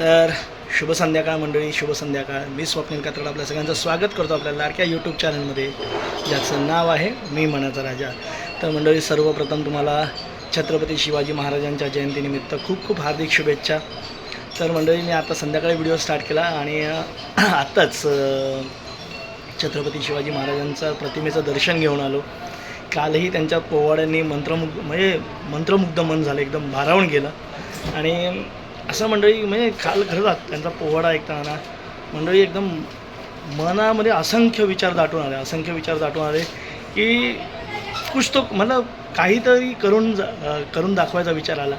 तर शुभ संध्याकाळ मंडळी शुभ संध्याकाळ. मी स्वप्नील कात्रड आपल्या सगळ्यांचं स्वागत करतो आपल्या लाडक्या यूट्यूब चॅनलमध्ये ज्याचं नाव आहे मी मनाचा राजा. तर मंडळी सर्वप्रथम तुम्हाला छत्रपती शिवाजी महाराजांच्या जयंतीनिमित्त खूप खूप हार्दिक शुभेच्छा. तर मंडळी मी आता संध्याकाळी व्हिडिओ स्टार्ट केला आणि आत्ताच छत्रपती शिवाजी महाराजांचं प्रतिमेचं दर्शन घेऊन आलो. कालही त्यांच्या पोवाड्यांनी मंत्रमुग्ध म्हणजे मंत्रमुग्ध मन झालं एकदम भारावून गेलं. आणि असं मंडळी म्हणजे काल खरंच त्यांचा पोवाडा ऐकताना मंडळी एकदम मनामध्ये असंख्य विचार दाटून आले असंख्य विचार दाटून आले की कुछ तो मला काहीतरी करून जा करून दाखवायचा विचार आला.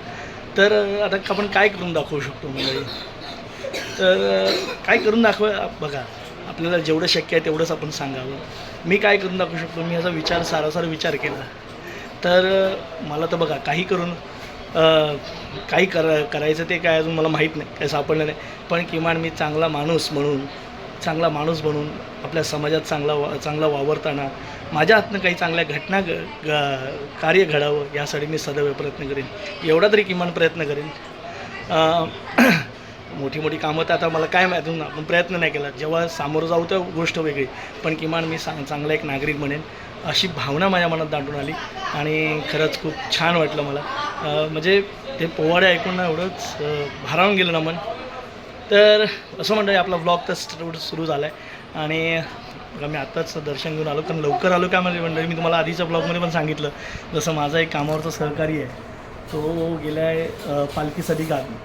तर आता आपण काय करून दाखवू शकतो मंडळी? तर काय करून दाखवा बघा आपल्याला जेवढं शक्य आहे तेवढंच आपण सांगावं. मी काय करून दाखवू शकतो? मी याचा विचार सारासार विचार केला. तर मला तर बघा काही करून काही कर करायचं ते काय अजून मला माहीत नाही काय सापडलं नाही. पण किमान मी चांगला माणूस म्हणून चांगला माणूस बनून आपल्या समाजात चांगला वा चांगला वावरताना माझ्या हातनं काही चांगल्या घटना ग कार्य घडावं यासाठी मी सदैव प्रयत्न करेन. एवढा तरी किमान प्रयत्न करेन. मोठी मोठी कामं तर आता मला काय माहीत अजून आपण प्रयत्न नाही केला. जेव्हा सामोरं जाऊ तर गोष्ट वेगळी पण किमान मी सांग चांगला एक नागरिक बनेन. अशी भावना माझ्या मनात दाटून आली आणि खरंच खूप छान वाटलं मला. म्हणजे ते पोवाडे ऐकून ना एवढंच भारावून गेलं ना मन. तर असं म्हणतं आपला व्लॉग तर सुरू झाला आहे आणि बघा मी आत्ताच दर्शन घेऊन आलो कारण लवकर आलो काय म्हणजे मंडळी मी तुम्हाला आधीच्या ब्लॉगमध्ये पण सांगितलं. जसं माझा एक कामावरचा सहकारी आहे तो गेला आहे पालखीसाठी गावी.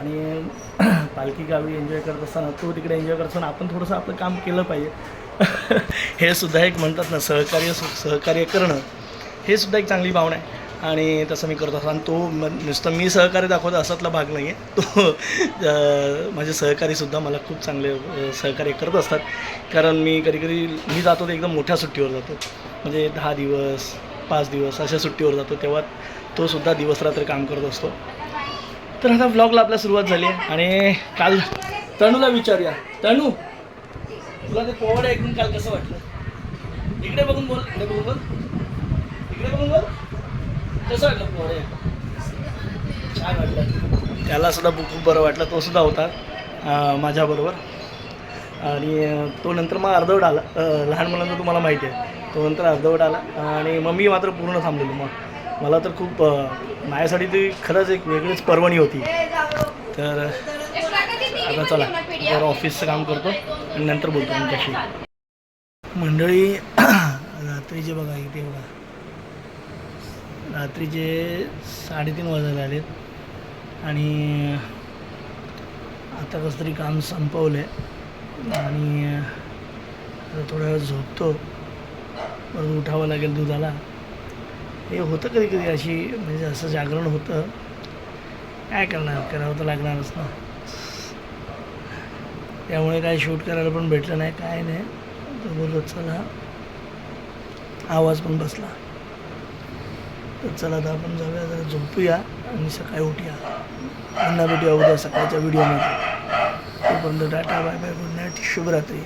आणि पालखी गावी एन्जॉय करत असताना तो तिकडे एन्जॉय करत असताना आपण थोडंसं आपलं काम केलं पाहिजे. हे सुद्धा एक म्हणतात ना सहकार्य सहकार्य करणं हे सुद्धा एक चांगली भावना आहे. आणि तसं मी करत असतो आणि तो नुसतं मी सहकार्य दाखवतो असातला भाग नाही आहे तो माझे सहकारीसुद्धा मला खूप चांगले सहकार्य करत असतात. कारण मी कधी कधी मी जातो ते एकदम मोठ्या सुट्टीवर जातो. म्हणजे दहा दिवस पाच दिवस अशा सुट्टीवर जातो. तेव्हा तो सुद्धा दिवसरात्र काम करत असतो. तर आता ब्लॉगला आपल्या सुरुवात झाली आहे. आणि काल तणूला विचारूया. तणू तुला ते पोवाडे ऐकून काल कसं वाटलं? इकडे बघून बोल इकडे बघून बोल. इकडे बघून बोल. कसं वाटलं पोवाडे छान वाटलं. त्याला सुद्धा खूप बरं वाटलं. तो सुद्धा होता माझ्याबरोबर. आणि तो नंतर मग अर्धवट आला. लहान मुलांचं तुम्हाला माहिती आहे. तो नंतर अर्धवट आला. आणि मग मी मात्र पूर्ण थांबलेलो. मग मला तर खूप माझ्यासाठी ती खरंच एक वेगळीच पर्वणी होती. तर आता चला तर ऑफिसचं काम करतो आणि नंतर बोलतो तुमच्याशी. मंडळी रात्रीचे बघा इथे बघा. रात्रीचे साडेतीन वाजायला आलेत. आणि आता कसं तरी काम संपवलं आहे आणि आता थोडा वेळ झोपतो. परत उठावं लागेल दुधाला. हे होतं कधी कधी अशी म्हणजे असं जागरण होतं. काय करणार? करावं तर लागणारच ना. त्यामुळे काय शूट करायला पण भेटलं नाही काय नाही. तर बोललो चला. आवाज पण बसला. तर चला आता आपण जाऊया जरा झोपूया आणि सकाळी उठूया. पुन्हा भेटूया उद्या सकाळच्या व्हिडिओमध्ये तोपर्यंत tata bye bye good night शुभरात्री.